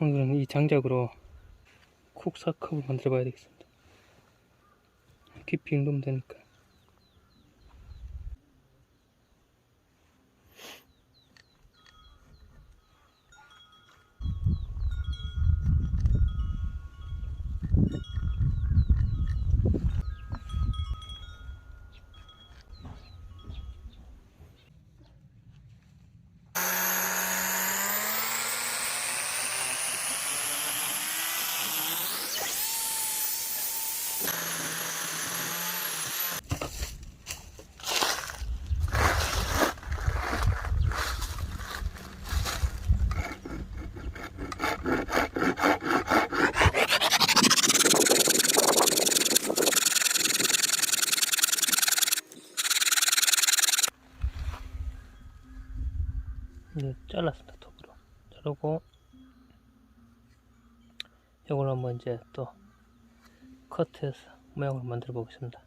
오늘은 이 장작으로 쿡사컵을 만들어 봐야 되겠습니다. 깊이 넣으면 되니까. 이제 잘랐습니다 톱으로. 자르고 이걸 한번 이제 또 커트해서 모양을 만들어 보겠습니다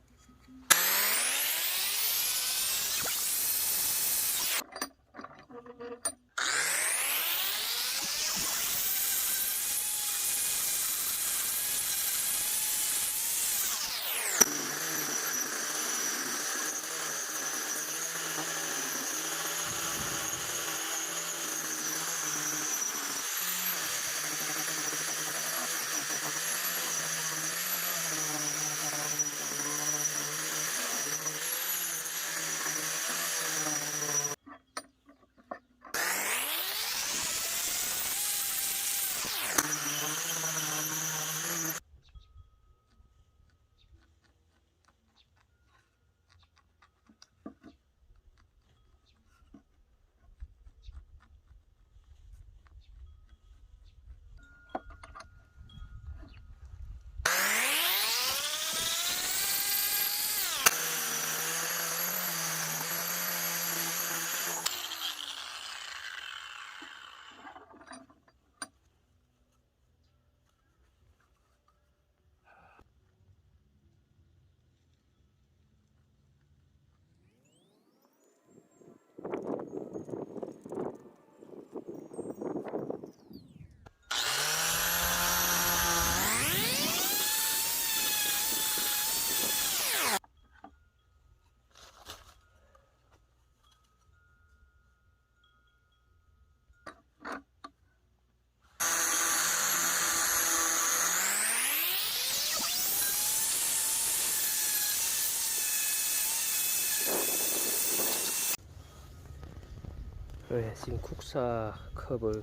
네, 지금 국사 컵을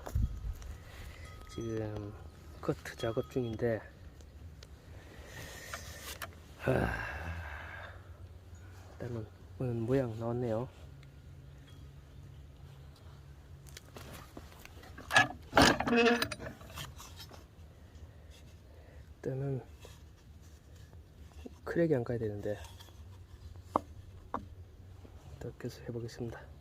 지금 커트 작업 중인데 하... 일단은 모양 나왔네요. 일단은 크랙이 안 가야 되는데 이렇게 해서 해보겠습니다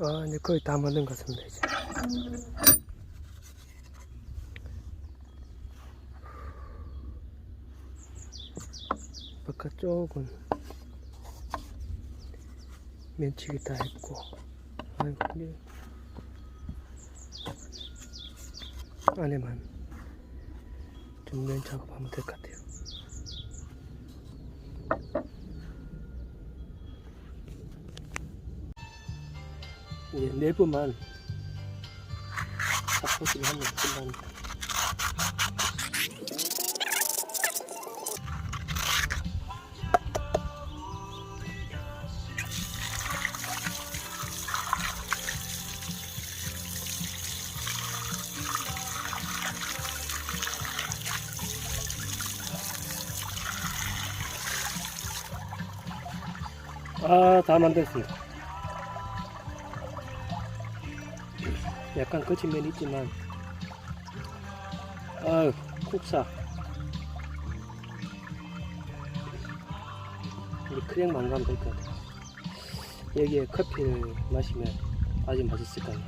아, 이제 거의 다 만든 것 같습니다, 이제. 바깥쪽은 면치기 다 했고, 아이고, 안에만 좀면 작업하면 될 것 같아요. 이제 내부만 sap포트를 하면 끝납니다. 아, 다 만들었습니다. 약간 거친 면이 있지만. 아유 쿡사. 우리 크랙만 가면 될 것 같아요 여기에 커피를 마시면 아주 맛있을 거예요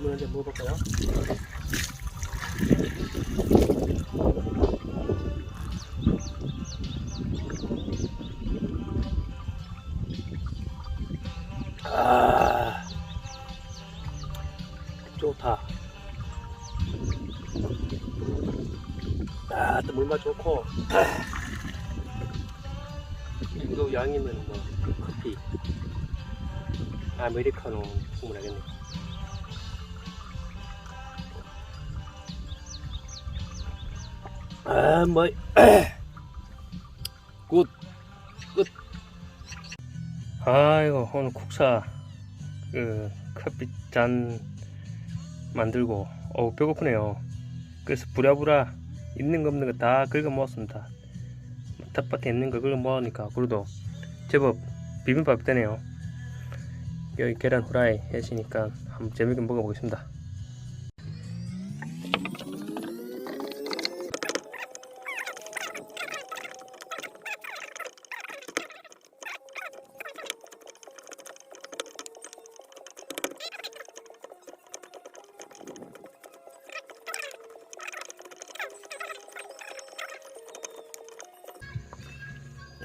물 한잔 먹어볼까요? 아, 좋다. 아, 또 물맛 좋고. 이 정도 양이면 뭐 커피, 아메리카노 충분하겠네. 아, 뭐, 굿, 끝. 아이고, 오늘 국사, 그, 커피 잔 만들고, 어우, 배고프네요. 그래서 부랴부랴 있는 거 없는 거 다 긁어 모았습니다. 텃밭에 있는 거 긁어 모으니까, 그래도 제법 비빔밥 되네요. 여기 계란 후라이 했으니까 한번 재밌게 먹어보겠습니다.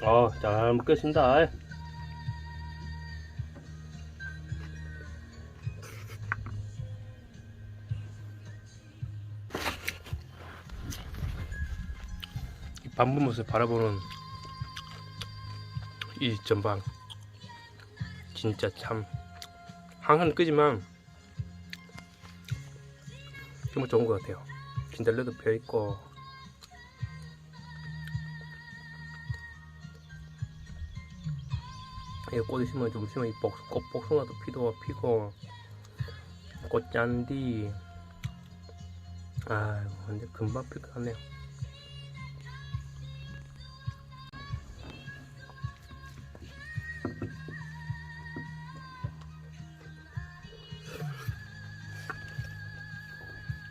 어, 잘 먹겠습니다. 이 반부못을 바라보는 이 전방 진짜 참 항상 끄지만 정말 좋은 것 같아요. 진달래도 펴 있고 이꽃 있으면 좀 있으면 이 복, 꽃 복숭아도 피도 피고 꽃잔디 아 근데 금방 필 것 같네요.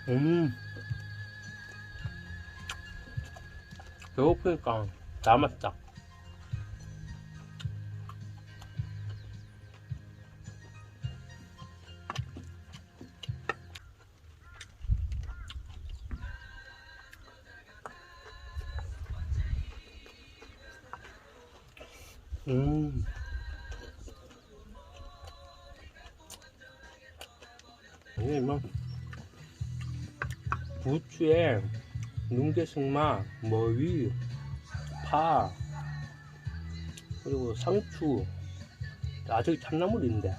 음 배고프니까 다 맛있다. 음. 이게 뭐 부추에 눈개승마, 머위, 파, 그리고 상추, 아 저기 참나물 있는데.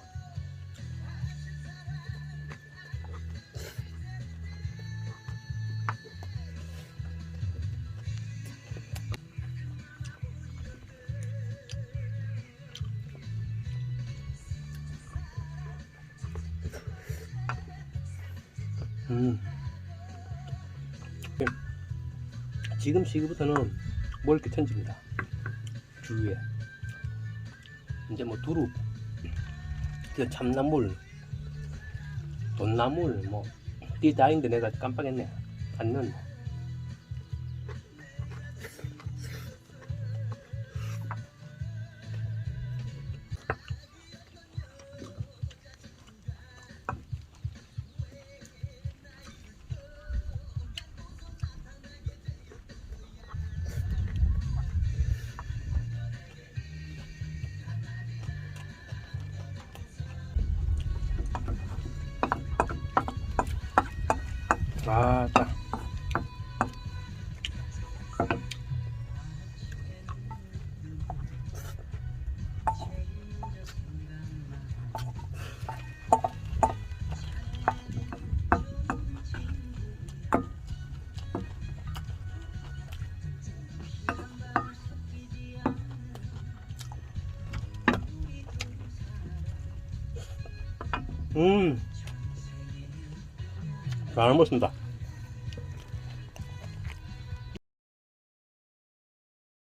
음. 지금 시기부터는 뭘 이렇게 던집니다. 주위에. 이제 뭐 두릅, 그 참나물, 돈나물, 뭐, 띠 다인데 내가 깜빡했네. 안 넣었네. 아, 자. 음, 잘 먹습니다.